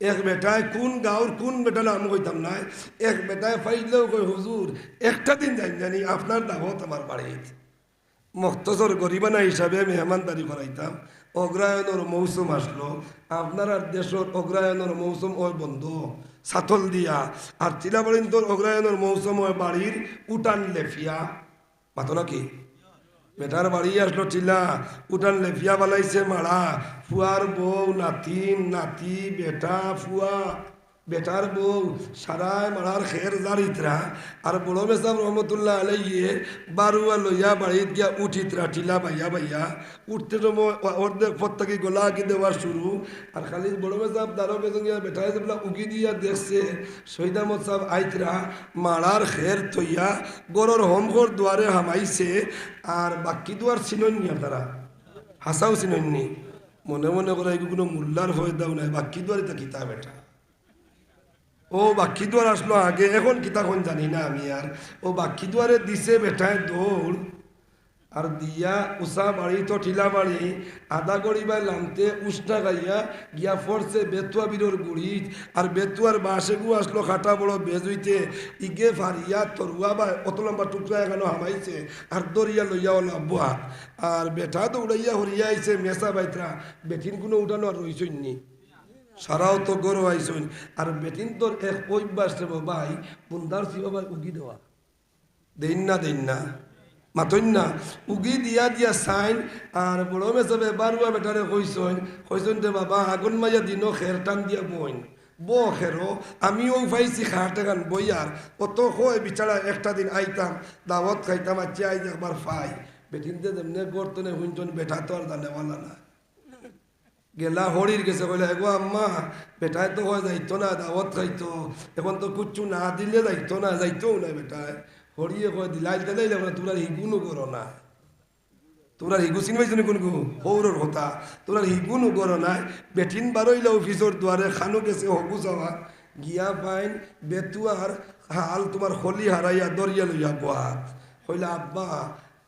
এক বেটায় কোন গাঁর কোন বেটা নাম কইতাম নাই এক বেটায় ফাইলেও কই হুজুর একটা দিন জানি জানি আপনার দাবত আমার বাড়িতে মখতসর গরিবানা হিসাবে মেহমানদারি করাইতাম অগ্রায়ণের মৌসুম আসলো আপনার আর দেশের অগ্রায়ণের মৌসুম ওই বন্ধ সাতল দিয়া আর চিলাবাড়িন্তর অগ্রায়ণের মৌসুম ওই বাড়ির উটান লেফিয়া মাতো নাকি বেটার বাড়ি আসলো চিলা উঠান লেফিয়া বালাইছে মারা ফুয়ার বউ নাতিন নাতি বেটা ফুয়া। বেটার বউ, সারায় মারার খের জারিতরা আর বড় মেসাব রহমতুল্লাহ আলাইয়ে বারুয়া লইয়া বাড়িত গিয়া উঠিতরা টিলা বাইয়া বাইয়া। উঠতে সময় অর্ধেক পর থেকে গোলা আঁকি দেওয়া শুরু। আর খালি বড় মেসাব দারো বেজন গিয়া বেটায় যেগুলা উগি দিয়া দেখছে সৈদামত সাহেব আইতরা, মারার খের থইয়া গরর হোমঘর দুয়ারে হামাইছে। আর বাকি দুয়ার চিননি আপনারা হাসাও চিননি মনে মনে করে কোনো মূল্যার হয়ে দাও নাই, বাকি দুয়ারে তো কিতাব এটা ও বাকি দুয়ার আসলো আগে, এখন কিতাখন জানি না আমি আর। ও বাকি দুয়ারে দিছে বেটায় দৌড় আর দিয়া উষা বাড়ি তো ঠিলা বাড়ি আদা গড়িবার লামতে উষ্ণা গাইয়া গিয়া ফরছে বেতুয়া বীরর গুড়িত আর বেতুয়ার বাসে গু আসলো খাটা বড় বেজ হইতে ইগে ফারিয়া তরুয়া বা অত লম্বা টুকরা এখানে হামাইছে আর দরিয়া লইয়া ওলা বুয়া আর বেটা উড়াইয়া হরিয়া আইছে মেসা বাইতরা বেটিন কোনো উঠানো আর রইছই নি। সারাও তো গরু আইসন আর বেটিন তোর এক অভ্যাস রে ভাই বুন্দার শিবা উগি দেওয়া। দেন না দেন না। মাতইন না। উগি দিয়া দিয়া সাইন, আর বড় মেসবে বারুয়া বেটারে কইসন কইসন দে বাবা, আগুন মাইয়া দিনও খের টান দিয়া বইন। ব খেরো, আমিও পাইছি খাটে গান বইয়ার অত হয় বিচারা একটা দিন আইতাম, দাওয়াত খাইতাম আচ্ছা আই একবার ফাই বেটিনতে যেমনে গর্তনে হুইনটন, বেটা তো আর জানেওয়ালা না। গেলা হরির গেছে, কইলে, এগো আম্মা, বেটায় তো হয় যাইতো না, দাওয়াত খাইতো। এখন তো কুচ্ছু না দিলে যাইতো না যাইতো না বেটায়। হরিয়ে কয়, দিলাই দিলাই না তোরা হিগুনো করো না। তোরা হিগু চিনি পাইছো কোন সৌরর হতা তোরা হিগুনো করো না। বেঠিন বারইলে অফিসর দুয়ারে খানো গেছে হকু যাওয়া গিয়া পাইন বেতুয়ার হাল তোমার হলি হারাইয়া দরিয়া লইয়া গোয়াত হইলে আব্বা,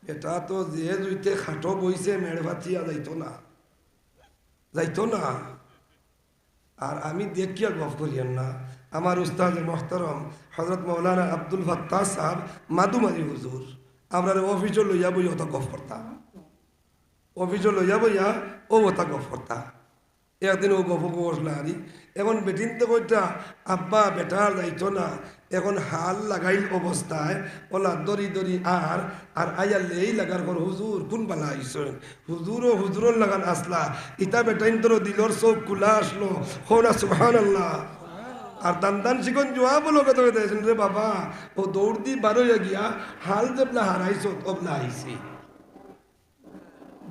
বেটা তো যে জুইতে খাটো বইছে মেড় ভাতিয়া যাইতো না। যাইতো না। আর আমি দেখিয়া গফ করিয়েন না। আমার উস্তাদ মোহতারম হজরত মৌলানা আব্দুল ভাত্তা সাহেব মাদুমারি হুজুর আমরা অফিসও লইয়া বই ওটা গফ করতাম। অফিসও লইয়া বইয়া ও ওটা গফ করতাম। একদিন ও গফ বসলা আরি এখন বেটিন তো কইটা আব্বা, বেটার যাইতো না। এখন হাল লাগাইল অবস্থায়। ওলা দরি দরি আর আর আয়া লেই লাগার পর হুজুর, কোন বালা আইসেন? হুজুর ও হুজুরর লাগান আসলা। ইতা বেটাইন তোর দিলর চোখ কুলা আসলো। হোনা সুহান আল্লাহ আর দান দান শিখন জোয়া বলো কত রে বাবা। ও দৌড় দি বারোয়া গিয়া হাল যেবলা হারাইছো তবলা আইসি।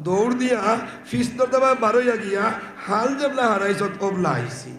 দৌড় দিয়া ফিস দরদাবা বারোইয়া গিয়া হাল যেবলা হারাইছো কবলা আইসি